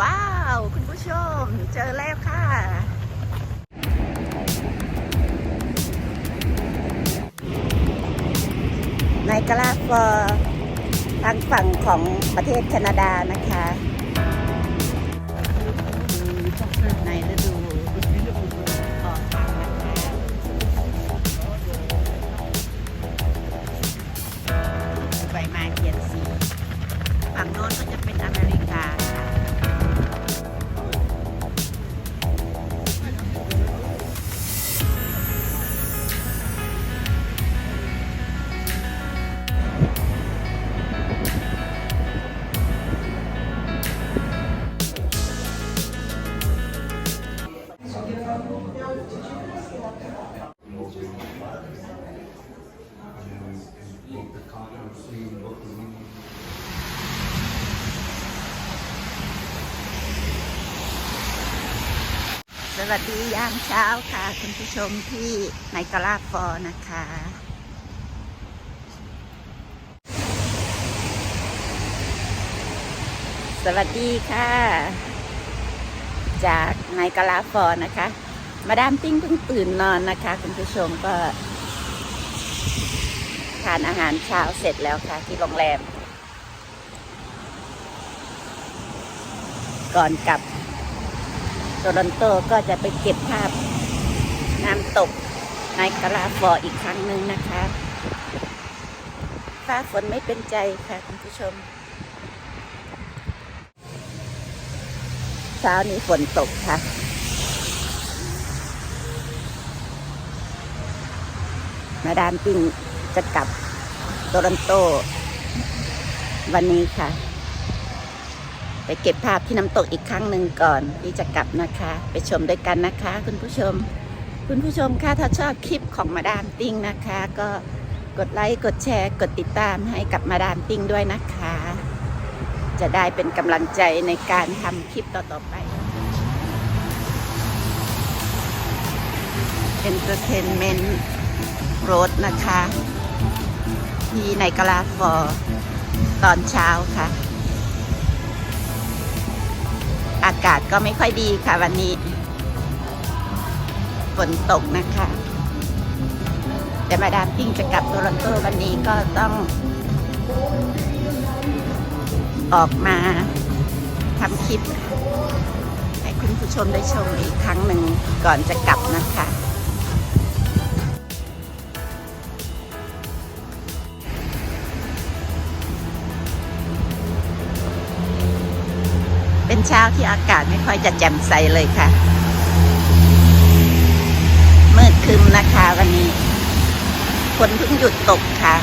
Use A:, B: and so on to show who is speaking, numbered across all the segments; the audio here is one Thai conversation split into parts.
A: ว้าว คุณผู้ชม เจอแล้วค่ะ ในกราฟอร์ทางฝั่งของประเทศแคนาดานะคะ สวัสดียามเช้าค่ะ คุณผู้ชมที่ในกราฟอร์นะคะ สวัสดีค่ะ จากในกราฟอร์นะคะ มาดามติ้งเพิ่งตื่นนอนนะคะ คุณผู้ชมก็ทานอาหารเช้าเสร็จแล้วค่ะ ที่โรงแรม ก่อนกลับ โตรอนโตก็จะไปเก็บภาพน้ำตกในกราฟอร์อีกครั้งหนึ่งนะคะฟ้าฝนไม่เป็นใจค่ะคุณผู้ชมเช้านี้ฝนตกค่ะ มาดามปิงจะกลับโตรอนโต วันนี้ค่ะ ไปเก็บภาพที่น้ำตกอีกครั้งหนึ่งก่อนที่จะกลับนะคะ ไปชมด้วยกันนะคะ คุณผู้ชม คุณผู้ชมคะถ้าชอบคลิปของมาดามติ้งนะคะ ก็กดไลค์กดแชร์กดติดตามให้กับมาดามติ้งด้วยนะคะ จะได้เป็นกำลังใจในการทำคลิปต่อๆไป Entertainment Road นะคะ ที่ในกลาฟอร์ตอนเช้าค่ะ อากาศก็ไม่ค่อยดีค่ะวันนี้ ฝนตกนะคะ แต่มาดามปิ้งจะกลับโตรอนโตวันนี้ก็ต้อง ออกมาทำคลิป ให้คุณผู้ชมได้ชมอีกครั้งหนึ่งก่อนจะกลับนะคะ เป็นเช้าที่อากาศไม่ค่อยจะแจ่มใสเลยค่ะ มืดคึมนะคะวันนี้ฝนเพิ่งหยุดตกค่ะ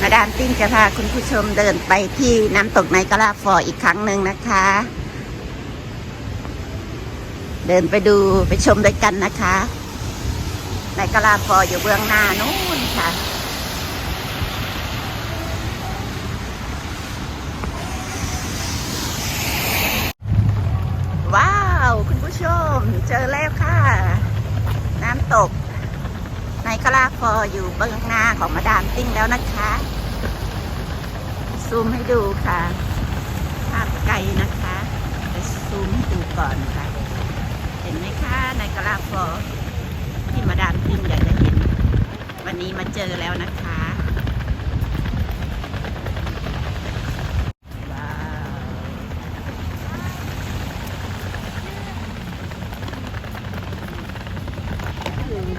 A: มาดามติ้งจะพาคุณผู้ชมเดินไปที่น้ำตกในกะลาฟอร์อีกครั้งหนึ่งนะคะ เดินไปดูไปชมด้วยกันนะคะในกะลาฟอร์อยู่เบื้องหน้านู้นค่ะ ว้าว คุณผู้ชม เจอแล้วค่ะ น้ำตก ในกลาฟอร์อยู่เบื้องหน้าของมาดามติ้งแล้วนะคะ ซูมให้ดูค่ะ ภาพไกลนะคะไปซูมให้ดูก่อนค่ะ เห็นไหมคะในกลาฟอร์ที่มาดามติ้งอยากจะเห็น วันนี้มาเจอแล้วนะคะ ว้าว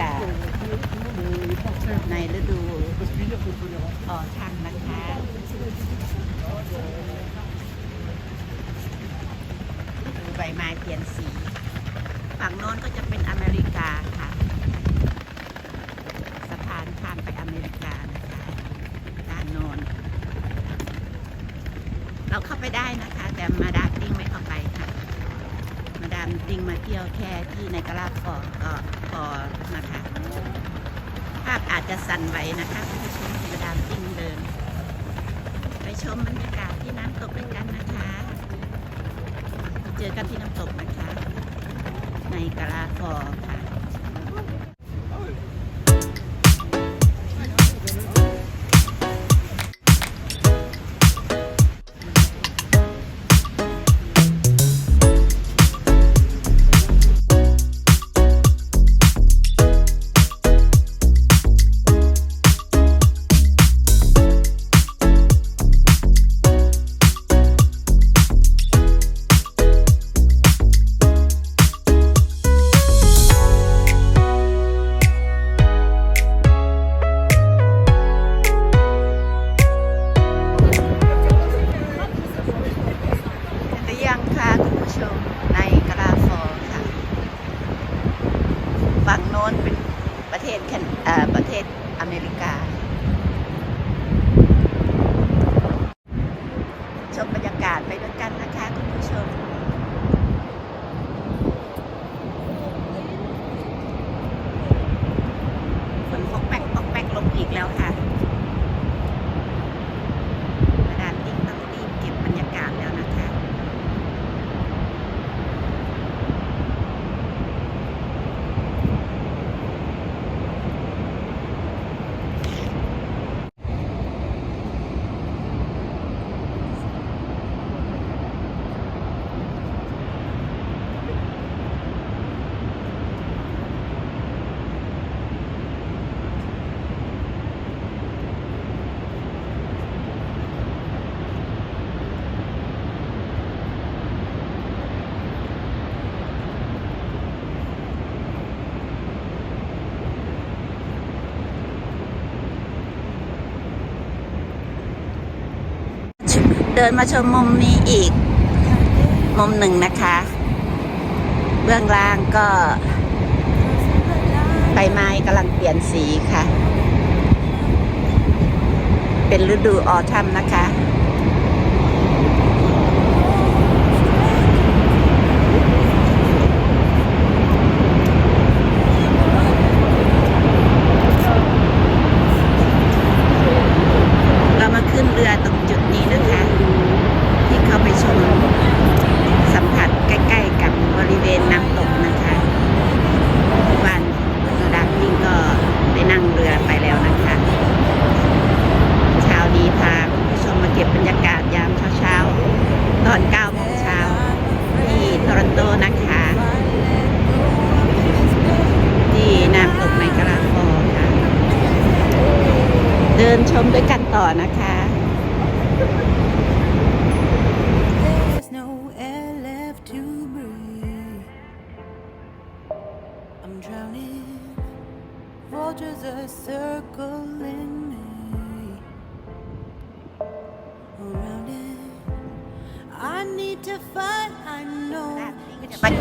A: ค่ะในฤดูออทังนะคะ ใบไม้เปลี่ยนสี ฝั่งโน้นก็จะเป็นอเมริกาค่ะ สะพานข้ามไปอเมริกานะคะด้านโน้นเราเข้าไปได้นะคะ แต่มาดามติ้งไม่เข้าไปค่ะ มาดามติ้งมาเที่ยวแค่ที่ในกระลาฟอร์ก็พอนะคะภาพอาจจะสั่นไหวนะคะคุณผู้ชมมาดามติ้งเดิน ไปชมบรรยากาศ ที่น้ำตกด้วยกันนะคะ เจอกันที่น้ำตกนะคะ ในกระลาฟอค่ะ เทศประเทศอเมริกา เดินมาชมมุมนี้อีก มุมหนึ่งนะคะ เบื้องล่างก็ใบไม้กำลังเปลี่ยนสีค่ะ เป็นฤดูออทัมนะคะ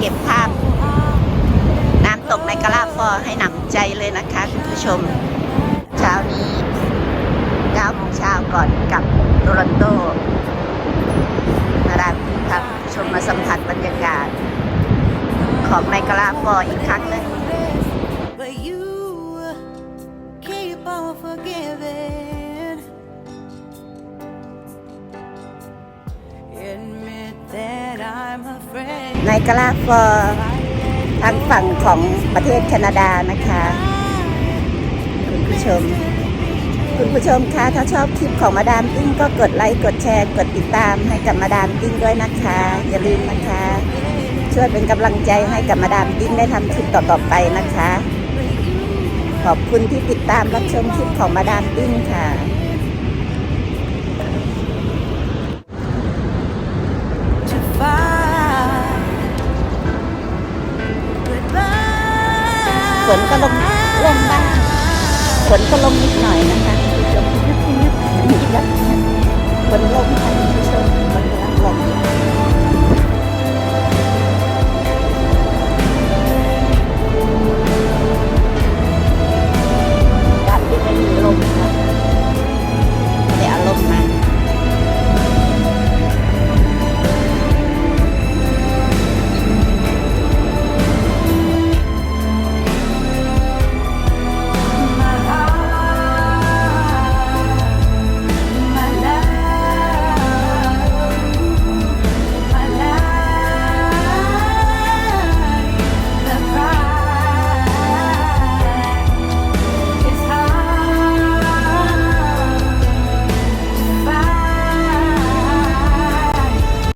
A: ก็บภาพ น้ำตกในกราฟอร์ให้หนำใจเลยนะคะคุณผู้ชม เช้านี้9โมงเช้าก่อนกลับโตรอนโตมาดามพาคุณผู้ชมมาสัมผัสบรรยากาศ ของในกราฟอร์อีกครั้งหนึ่ง
B: Admit that I'm afraid.
A: ในกราฟอร์ทางฝั่งของประเทศแคนาดานะคะ คุณผู้ชม คุณผู้ชมคะถ้าชอบคลิปของมาดามติ้งก็กดไลค์กดแชร์ กดติดตามให้กับมาดามติ้งด้วยนะคะ อย่าลืมนะคะ ช่วยเป็นกำลังใจให้กับมาดามติ้งได้ทำคลิปต่อๆไปนะคะ ขอบคุณที่ติดตามรับชมคลิปของมาดามติ้งค่ะ ฝนก็ลงลงบ้างฝนก็ลงนิดหน่อยนะคะผู้ชมยับยับยับยับฝนลงค่ะผู้ชมฝนกำลังลง